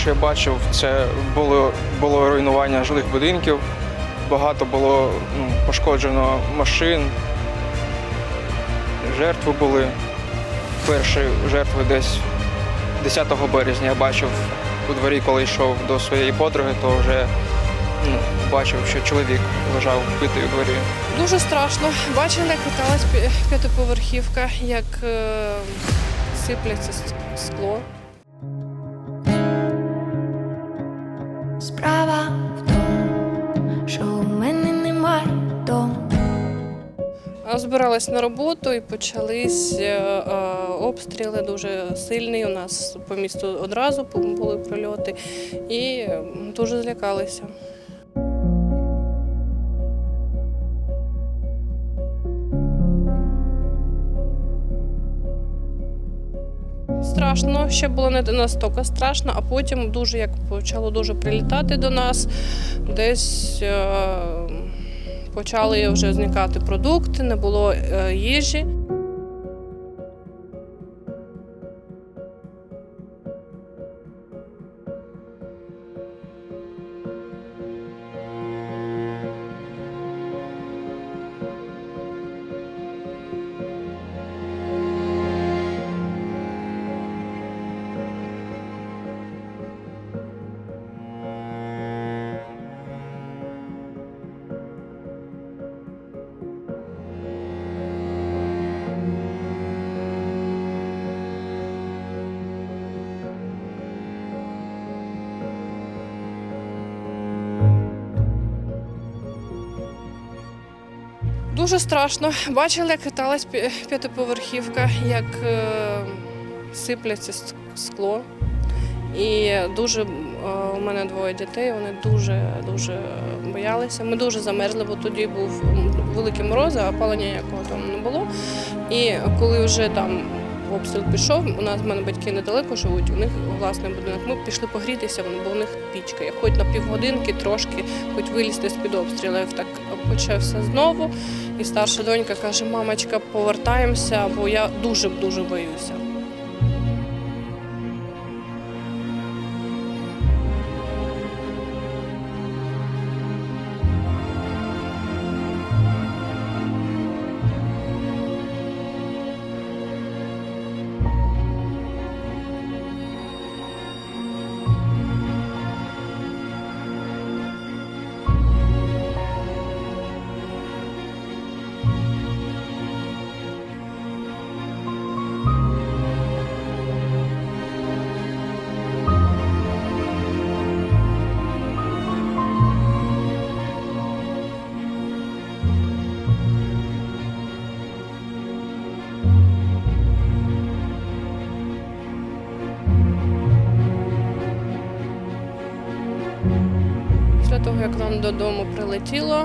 що я бачив, це було, було руйнування жилих будинків, багато було ну, пошкоджено машин, жертви були. Перші жертви десь 10 березня я бачив у дворі, коли йшов до своєї подруги, то вже ну, бачив, що чоловік лежав вбитий у дворі. Дуже страшно. Бачили, як каталась пі- п'ятиповерхівка, як е, сипляться скло. А Збиралась на роботу і почались е, е, обстріли дуже сильні. У нас по місту одразу були прильоти і е, дуже злякалися. Страшно, ще було не настільки страшно, а потім дуже як почало дуже прилітати до нас, десь почали вже зникати продукти, не було е, їжі. Дуже страшно. Бачили, як каталась п'ятиповерхівка, як е, сипляться скло. І дуже е, у мене двоє дітей, вони дуже дуже боялися. Ми дуже замерзли, бо тоді був великий мороз, а опалення якого там не було. І коли вже там обстріл пішов, у нас в мене батьки недалеко живуть, у них власний будинок. Ми пішли погрітися, бо у них пічка. Я хоч на півгодинки трошки, хоч вилізти з-під обстрілів. Так почався знову. І старша донька каже: мамочка, повертаємося, бо я дуже дуже боюся. Додому прилетіло,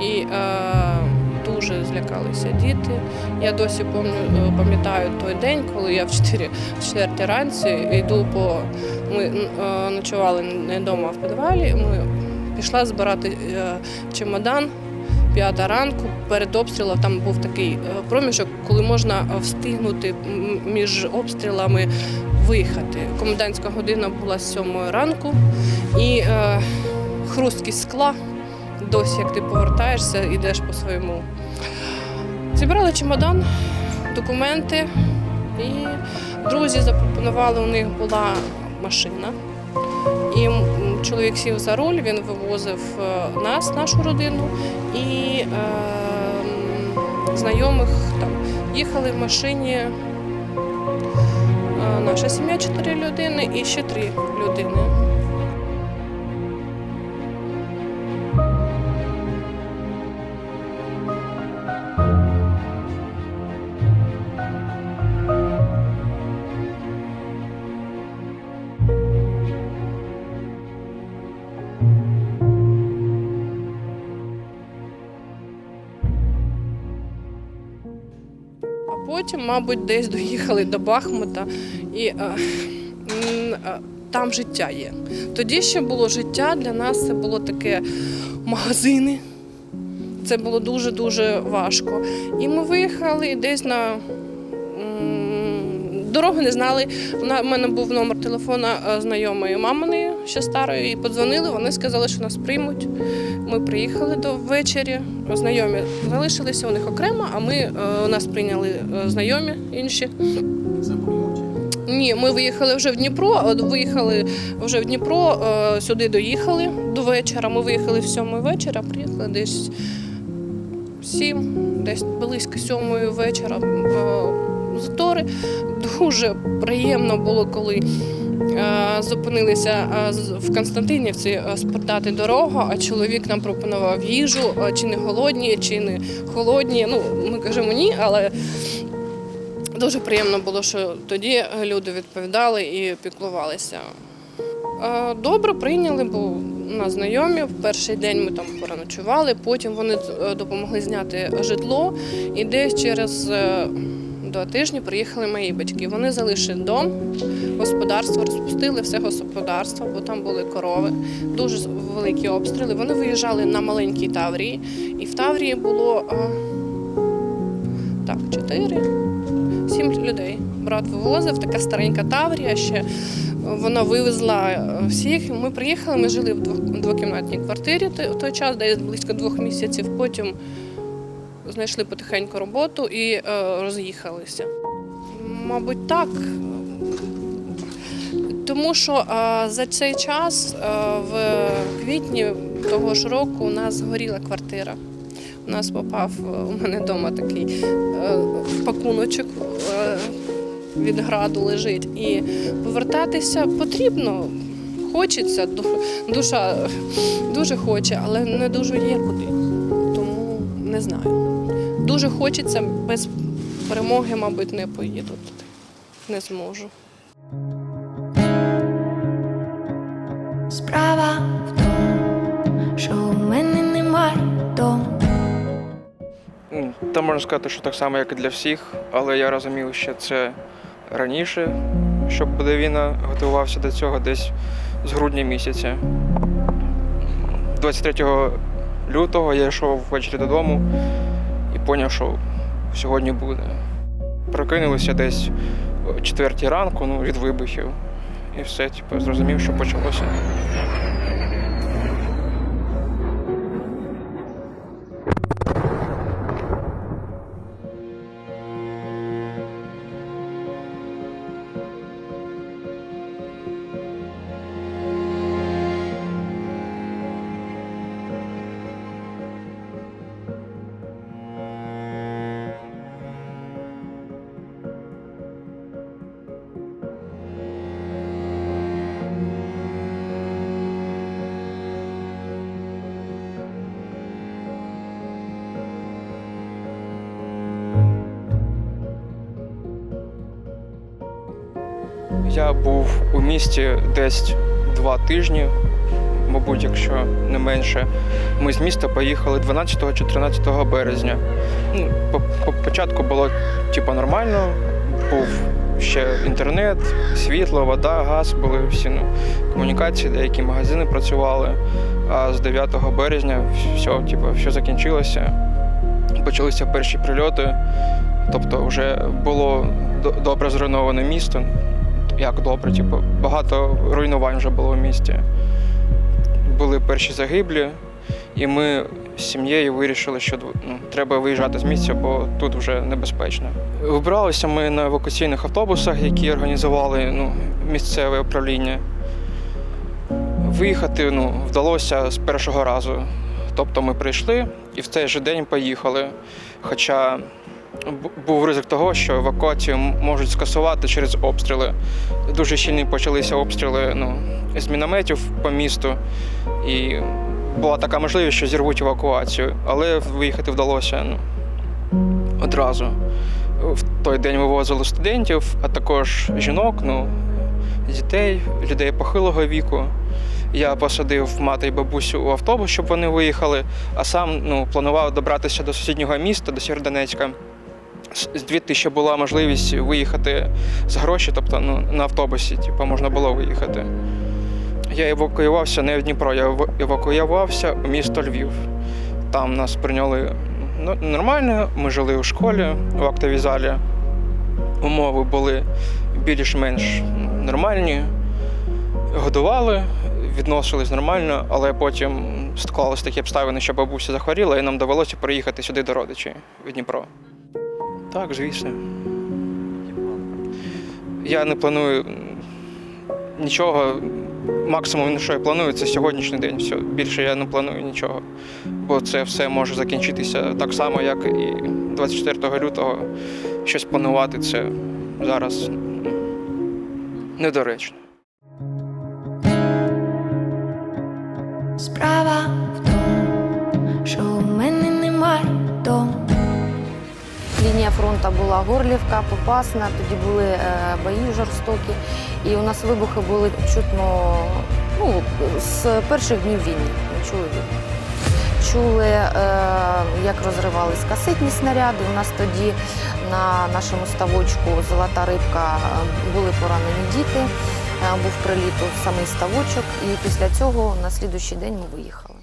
і е, дуже злякалися діти. Я досі пам'ятаю, пам'ятаю той день, коли я в 4, в 4 ранці йду по. Ми е, ночували не вдома, а в підвалі. Ми пішла збирати е, чемодан. П'ята ранку перед обстрілом там був такий е, проміжок, коли можна встигнути між обстрілами виїхати. Комендантська година була з 7 ранку, і е, хрусткість скла досі, як ти повертаєшся, йдеш по своєму. Зібрали чемодан, документи, і друзі запропонували, у них була машина. І чоловік сів за руль, він вивозив е, нас, нашу родину, і е, знайомих там їхали в машині. е, Наша сім'я чотири людини і ще три людини. Потім, мабуть, десь доїхали до Бахмута і е, е, там життя є. Тоді ще було життя, для нас це було таке магазини. Це було дуже-дуже важко. І ми виїхали десь на м, дорогу не знали. Вона в мене був номер телефона е, знайомої маминої ще старої. І подзвонили. Вони сказали, що нас приймуть. Ми приїхали до ввечері. Знайомі залишилися у них окремо, а ми е, нас прийняли е, знайомі інші. Ні, ми виїхали вже в Дніпро. Виїхали вже в Дніпро, сюди доїхали до вечора. Ми виїхали в сьомої вечора, приїхали десь сім, десь близько сьомої вечора. Затори. Дуже приємно було, коли е, зупинилися е, в Константинівці е, спортати дорогу, а чоловік нам пропонував їжу, чи не голодні, чи не холодні. Ну, ми кажемо ні, але Дуже приємно було, що тоді люди відповідали і піклувалися. Добре прийняли, бо нас знайомі. В перший день ми там переночували, потім вони допомогли зняти житло. І десь через два тижні приїхали мої батьки. Вони залишили дом, господарство, розпустили все господарство, бо там були корови, дуже великі обстріли. Вони виїжджали на маленькій Таврії, і в Таврії було так, чотири. Сім людей. Брат вивозив, така старенька Таврія ще. Вона вивезла е, всіх. Ми приїхали, ми жили в двокімнатній квартирі в той час, десь близько двох місяців. Потім знайшли потихеньку роботу і е, роз'їхалися. Мабуть, так. Тому що е, за цей час, е, в квітні того ж року, у нас згоріла квартира. У нас попав у мене вдома такий пакуночок від граду лежить. І повертатися потрібно. Хочеться, ду- душа дуже хоче, але не дуже є куди. Тому не знаю. Дуже хочеться, без перемоги, мабуть, не поїду туди. Не зможу. Справа в тому, що у мене немає дому. Ну, Та можна сказати, що так само, як і для всіх, але я розумів, що це раніше, щоб буде війна, готувався до цього десь з грудня місяця. 23 лютого я йшов ввечері додому і зрозумів, що сьогодні буде. Прокинулися десь о четвертій ранку ну, від вибухів. І все, типу, зрозумів, що почалося. Я був у місті десь два тижні, мабуть, якщо не менше. Ми з міста поїхали 12 чи 13 березня. Ну, по, по початку було типу, нормально, був ще інтернет, світло, вода, газ, були всі ну, комунікації, деякі магазини працювали. А з 9 березня все, типу, все закінчилося. Почалися перші прильоти. Тобто вже було добре зруйноване місто як добре, типу, багато руйнувань вже було в місті. Були перші загиблі, і ми з сім'єю вирішили, що ну, треба виїжджати з місця, бо тут вже небезпечно. Вибралися ми на евакуаційних автобусах, які організували ну, місцеве управління. Виїхати ну, вдалося з першого разу. Тобто ми прийшли і в цей же день поїхали. Хоча був ризик того, що евакуацію можуть скасувати через обстріли. Дуже щільні почалися обстріли ну, з мінометів по місту. І була така можливість, що зірвуть евакуацію, але виїхати вдалося ну, одразу. В той день вивозили студентів, а також жінок, ну, дітей, людей похилого віку. Я посадив мати і бабусю у автобус, щоб вони виїхали, а сам ну, планував добратися до сусіднього міста, до Сєвєродонецька. Звідти ще була можливість виїхати з гроші, тобто ну, на автобусі, типу, можна було виїхати. Я евакуювався не в Дніпро, я евакуювався у місто Львів. Там нас прийняли ну, нормально, ми жили у школі, у актовій залі. умови були більш-менш нормальні, годували, відносились нормально, але потім склалися такі обставини, що бабуся захворіла, і нам довелося приїхати сюди до родичів в Дніпро. Так, звісно. Я не планую нічого. Максимум, що я планую, це сьогоднішній день. Все. Більше я не планую нічого. Бо це все може закінчитися так само, як і 24 лютого. Щось планувати це зараз недоречно. Справа фронту була Горлівка, Попасна, тоді були е, бої жорстокі, і у нас вибухи були чутно ну, з перших днів війни. Ми чули Чули, е, як розривались касетні снаряди. У нас тоді на нашому ставочку Золота рибка були поранені діти, е, був приліт у самий ставочок, і після цього на слідущий день ми виїхали.